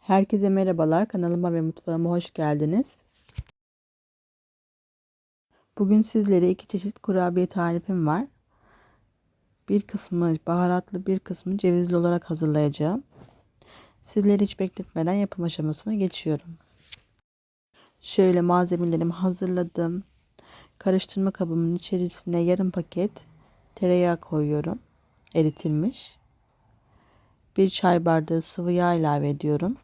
Herkese merhabalar. Kanalıma ve mutfağıma hoş geldiniz. Bugün sizlere iki çeşit kurabiye tarifim var. Bir kısmı baharatlı, bir kısmı cevizli olarak hazırlayacağım. Sizleri hiç bekletmeden yapım aşamasına geçiyorum. Şöyle malzemelerimi hazırladım. Karıştırma kabımın içerisine yarım paket tereyağı koyuyorum. Eritilmiş. Bir çay bardağı sıvı yağ ilave ediyorum.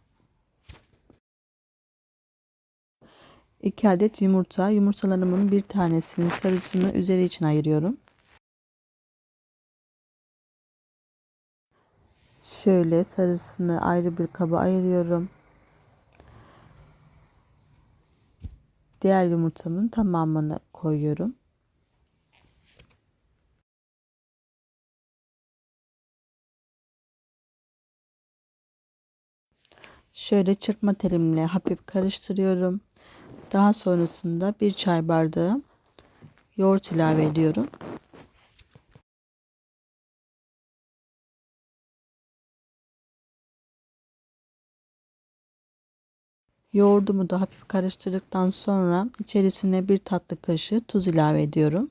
2 adet yumurta. Yumurtalarımın bir tanesinin sarısını üzeri için ayırıyorum. Şöyle sarısını ayrı bir kaba ayırıyorum. Diğer yumurtamın tamamını koyuyorum. Şöyle çırpma telimle hafif karıştırıyorum. Daha sonrasında bir çay bardağı yoğurt ilave ediyorum. Yoğurdumu da hafif karıştırdıktan sonra içerisine bir tatlı kaşığı tuz ilave ediyorum.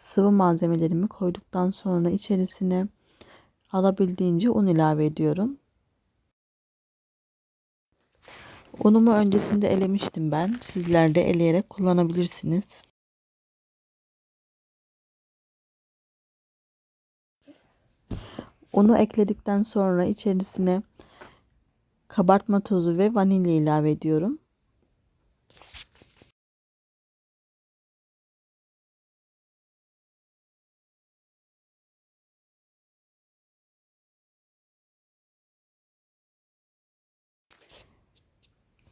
Sıvı malzemelerimi koyduktan sonra içerisine alabildiğince un ilave ediyorum. Unumu öncesinde elemiştim ben. Sizler de eleyerek kullanabilirsiniz. Unu ekledikten sonra içerisine kabartma tozu ve vanilya ilave ediyorum.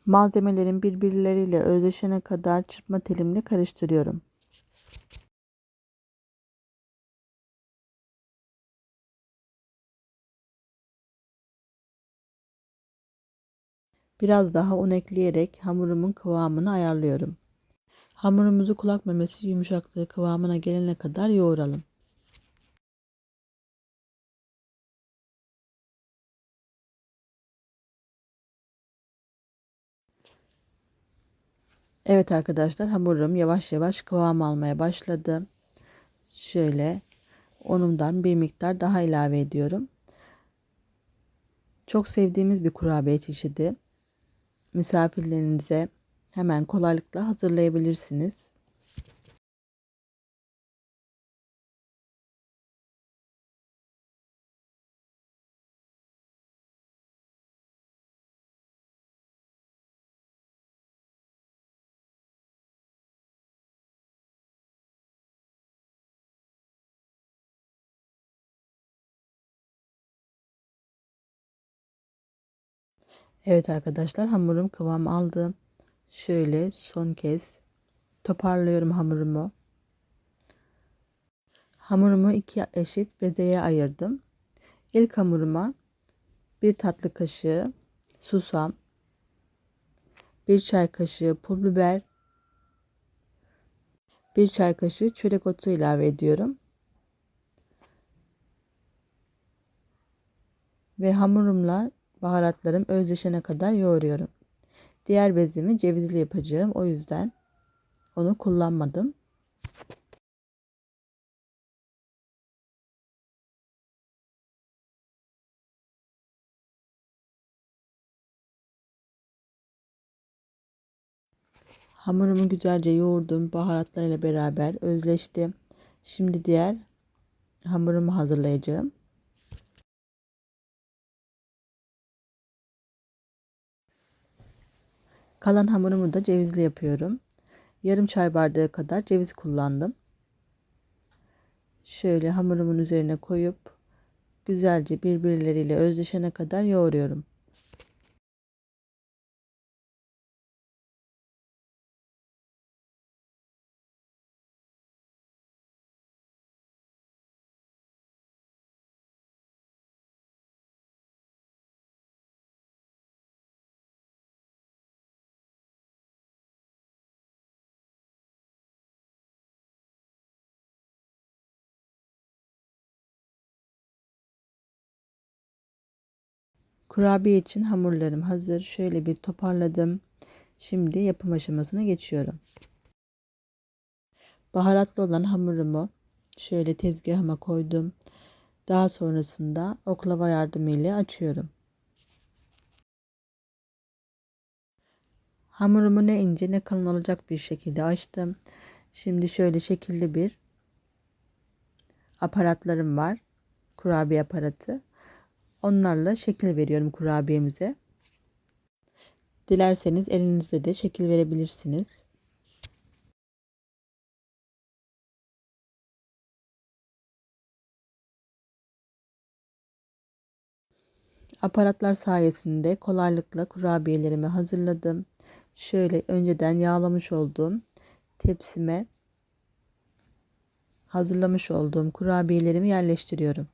Malzemelerin birbirleriyle özleşene kadar çırpma telimle karıştırıyorum. Biraz daha un ekleyerek hamurumun kıvamını ayarlıyorum. Hamurumuzu kulak memesi yumuşaklığı kıvamına gelene kadar yoğuralım. Evet arkadaşlar hamurum yavaş yavaş kıvam almaya başladı. Şöyle unumdan bir miktar daha ilave ediyorum. Çok sevdiğimiz bir kurabiye çeşidi. Misafirlerinize hemen kolaylıkla hazırlayabilirsiniz. Evet arkadaşlar hamurum kıvam aldı. Şöyle son kez toparlıyorum hamurumu. Hamurumu iki eşit bezeye ayırdım. İlk hamuruma bir tatlı kaşığı susam, bir çay kaşığı pul biber, bir çay kaşığı çörek otu ilave ediyorum. Ve hamurumla baharatlarım özleşene kadar yoğuruyorum. Diğer bezimi cevizli yapacağım. O yüzden onu kullanmadım. Hamurumu güzelce yoğurdum. Baharatlarıyla beraber özleşti. Şimdi diğer hamurumu hazırlayacağım. Kalan hamurumu da cevizli yapıyorum. Yarım çay bardağı kadar ceviz kullandım. Şöyle hamurumun üzerine koyup güzelce birbirleriyle özleşene kadar yoğuruyorum. Kurabiye için hamurlarım hazır. Şöyle bir toparladım. Şimdi yapım aşamasına geçiyorum. Baharatlı olan hamurumu şöyle tezgahıma koydum. Daha sonrasında oklava yardımıyla açıyorum. Hamurumu ne ince ne kalın olacak bir şekilde açtım. Şimdi şöyle şekilli bir aparatlarım var. Kurabiye aparatı. Onlarla şekil veriyorum kurabiyemize. Dilerseniz elinizle de şekil verebilirsiniz. Aparatlar sayesinde kolaylıkla kurabiyelerimi hazırladım. Şöyle önceden yağlamış olduğum tepsime hazırlamış olduğum kurabiyelerimi yerleştiriyorum.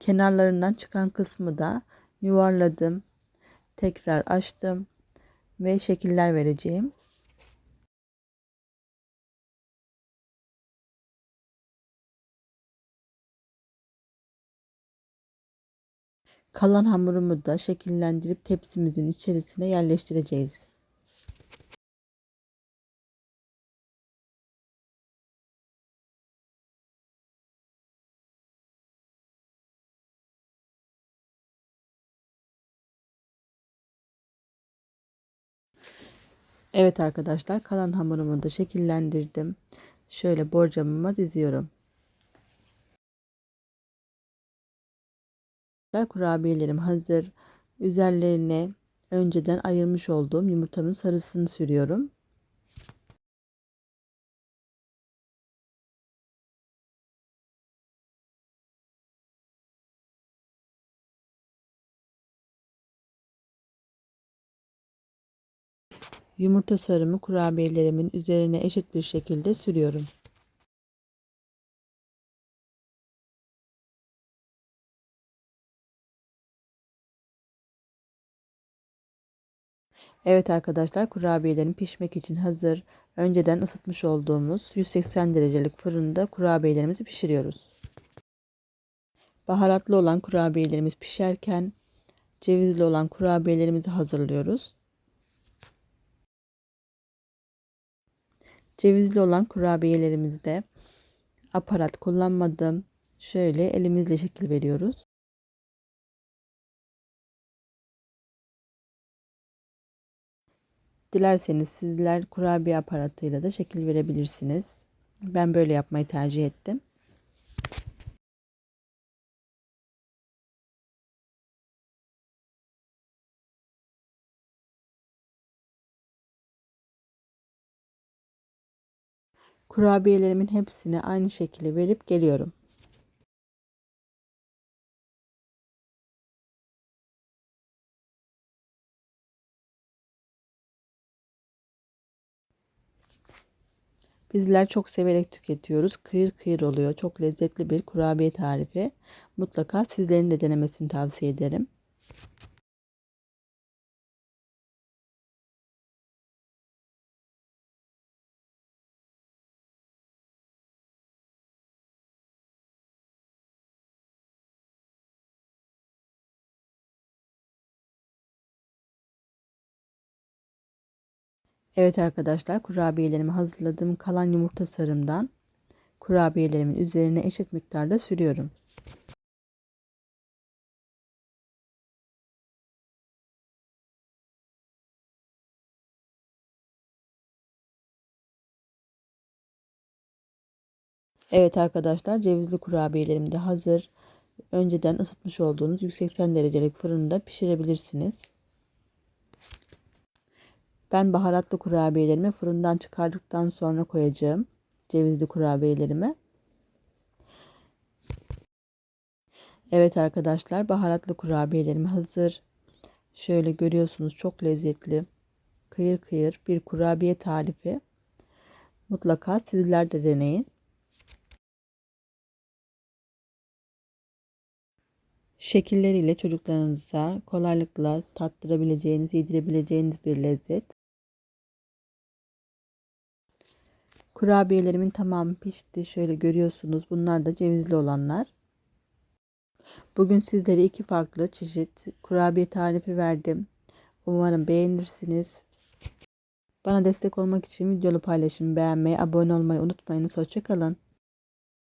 Kenarlarından çıkan kısmı da yuvarladım. Tekrar açtım ve şekiller vereceğim. Kalan hamurumu da şekillendirip tepsimizin içerisine yerleştireceğiz. Evet arkadaşlar kalan hamurumu da şekillendirdim. Şöyle borcamıma diziyorum. Kurabiyelerim hazır. Üzerlerine önceden ayırmış olduğum yumurtanın sarısını sürüyorum. Yumurta sarımı kurabiyelerimin üzerine eşit bir şekilde sürüyorum. Evet arkadaşlar kurabiyelerin pişmek için hazır. Önceden ısıtmış olduğumuz 180 derecelik fırında kurabiyelerimizi pişiriyoruz. Baharatlı olan kurabiyelerimiz pişerken cevizli olan kurabiyelerimizi hazırlıyoruz. Cevizli olan kurabiyelerimizde aparat kullanmadım. Şöyle elimizle şekil veriyoruz. Dilerseniz sizler kurabiye aparatıyla da şekil verebilirsiniz. Ben böyle yapmayı tercih ettim. Kurabiyelerimin hepsine aynı şekilde verip geliyorum. Bizler çok severek tüketiyoruz. Kıyır kıyır oluyor. Çok lezzetli bir kurabiye tarifi. Mutlaka sizlerin de denemesini tavsiye ederim. Evet arkadaşlar kurabiyelerimi hazırladım. Kalan yumurta sarımdan kurabiyelerimin üzerine eşit miktarda sürüyorum. Evet arkadaşlar cevizli kurabiyelerim de hazır. Önceden ısıtmış olduğunuz 180 derecelik fırında pişirebilirsiniz. Ben baharatlı kurabiyelerimi fırından çıkardıktan sonra koyacağım. Cevizli kurabiyelerimi. Evet arkadaşlar baharatlı kurabiyelerim hazır. Şöyle görüyorsunuz çok lezzetli. Kıyır kıyır bir kurabiye tarifi. Mutlaka sizler de deneyin. Şekilleriyle çocuklarınıza kolaylıkla tattırabileceğiniz, yedirebileceğiniz bir lezzet. Kurabiyelerimin tamamı pişti. Şöyle görüyorsunuz. Bunlar da cevizli olanlar. Bugün sizlere iki farklı çeşit kurabiye tarifi verdim. Umarım beğenirsiniz. Bana destek olmak için videolu paylaşımı beğenmeyi, abone olmayı unutmayınız. Hoşçakalın.